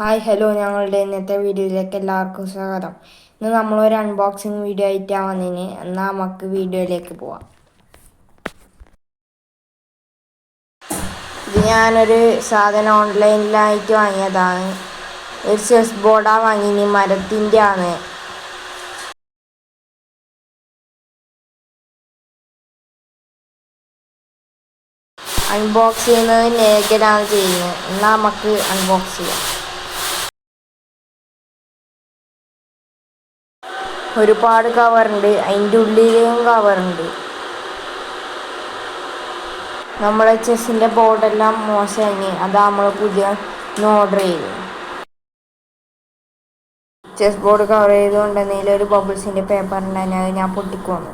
Hi hello ഞങ്ങളുടെ ഇന്നത്തെ വീഡിയോയിലേക്ക് എല്ലാവർക്കും സ്വാഗതം. ഇന്ന് നമ്മളൊരു അൺബോക്സിങ് വീഡിയോ ആയിട്ടാണ് വന്നതിന് എന്നാൽ നമുക്ക് വീഡിയോയിലേക്ക് പോവാം. ഇത് ഞാനൊരു സാധനം ഓൺലൈനിലായിട്ട് വാങ്ങിയതാണ്. ഒരു ചെസ് ബോർഡാണ് വാങ്ങിന്. മരത്തിന്റെ ആണ് അൺബോക്സ് ചെയ്യുന്നത് നേക്കലാണ് ചെയ്യുന്നത്. എന്നാൽ നമുക്ക് അൺബോക്സ് ചെയ്യാം. ഒരുപാട് കവറുണ്ട് അതിന്റെ ഉള്ളിലും കവറുണ്ട് നമ്മളെ ചെസ്സിന്റെ ബോർഡെല്ലാം മോശമായി അതാ നമ്മൾ പുതിയ ഓർഡർ ചെയ്തു. ചെസ് ബോർഡ് കവർ ചെയ്തുകൊണ്ടെന്നതിൽ ഒരു ബബിൾസിന്റെ പേപ്പർ ഉണ്ടായിരുന്നു അത് ഞാൻ പൊട്ടിക്കോന്നു.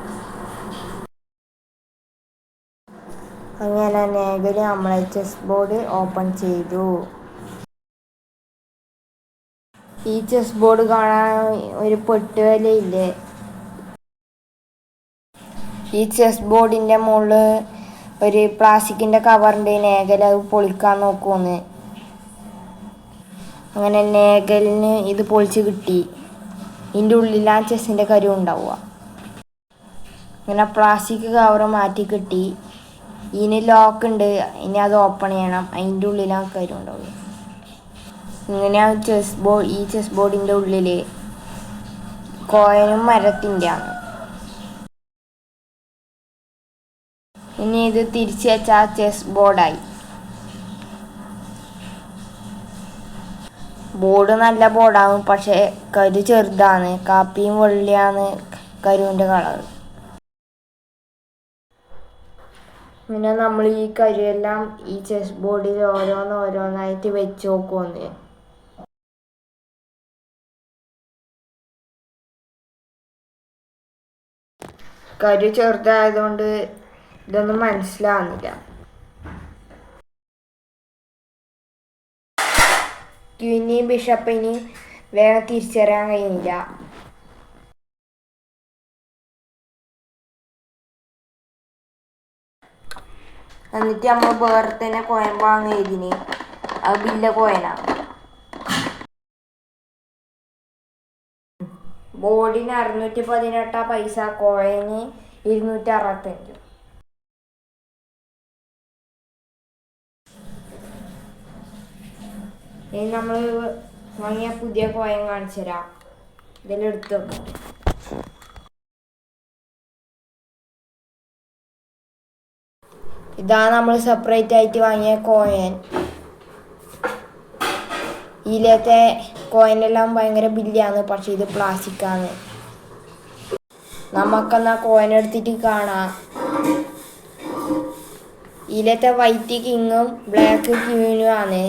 അങ്ങനെ നേകൽ നമ്മളെ ചെസ് ബോർഡ് ഓപ്പൺ ചെയ്തു. ഈ ചെസ് ബോർഡ് കാണാൻ ഒരു പൊട്ടുവലയില്ലേ ഈ ചെസ് ബോർഡിന്റെ മുകളിൽ ഒരു പ്ലാസ്റ്റിക്കിന്റെ കവറിന്റെ നേഗല പൊളിക്കാൻ നോക്കുമെന്ന് അങ്ങനെ നേഗലിന് ഇത് പൊളിച്ച് കിട്ടി. ഇതിന്റെ ഉള്ളിലാ ചെസ്സിന്റെ കരു ഉണ്ടാവുക. അങ്ങനെ പ്ലാസ്റ്റിക് കവർ മാറ്റി കിട്ടി. ഇതിന് ലോക്ക് ഉണ്ട്. ഇനി അത് ഓപ്പൺ ചെയ്യണം. അതിന്റെ ഉള്ളിലാ കരു ഉണ്ടാവുക. ഇങ്ങനെയാണ് ചെസ് ബോർഡ് ഈ ചെസ് ബോർഡിന്റെ ഉള്ളിൽ കോയനും മരത്തിന്റെ ആണ് ഇനി ഇത് തിരിച്ചു വെച്ചാൽ ചെസ് ബോർഡായി ബോർഡ് നല്ല ബോർഡാകും പക്ഷേ കരു ചെറുതാണ്. കാപ്പിയും വെള്ളിയാണ് കരുവിന്റെ കളർ പിന്നെ നമ്മൾ ഈ കരുവെല്ലാം ഈ ചെസ് ബോർഡിൽ ഓരോന്ന് ഓരോന്നായിട്ട് വെച്ച് നോക്കുമെന്ന് കരു ചെറുതായതുകൊണ്ട് ഇതൊന്നും മനസ്സിലാവുന്നില്ല. ക്യൂനിയും ബിഷപ്പിനെയും വേഗം തിരിച്ചറിയാൻ കഴിയുന്നില്ല. എന്നിട്ട് നമ്മൾ വേറെ തന്നെ കോയൻ വാങ്ങിയതിന് അത് ബില്ല കോയനാണ് ബോർഡിന് അറുന്നൂറ്റി പതിനെട്ടാ പൈസ കോയിന് ഇരുന്നൂറ്റി അറുപത്തഞ്ച്. ഇനി നമ്മൾ വാങ്ങിയ പുതിയ കോയൻ കാണിച്ചു തരാം. ഇതിലെടുത്ത് ഇതാ നമ്മൾ സെപ്പറേറ്റ് ആയിട്ട് വാങ്ങിയ കോയൻ. ഇതിലത്തെ കോയിനെല്ലാം ഭയങ്കര ബില്ലാണ് പക്ഷെ ഇത് പ്ലാസ്റ്റിക് ആണ് നമുക്കെന്നാ കോയിൻ എടുത്തിട്ട് കാണാം. ഇതിലത്തെ വൈറ്റ് കിങ്ങും ബ്ലാക്ക് ക്യൂനും ആണ്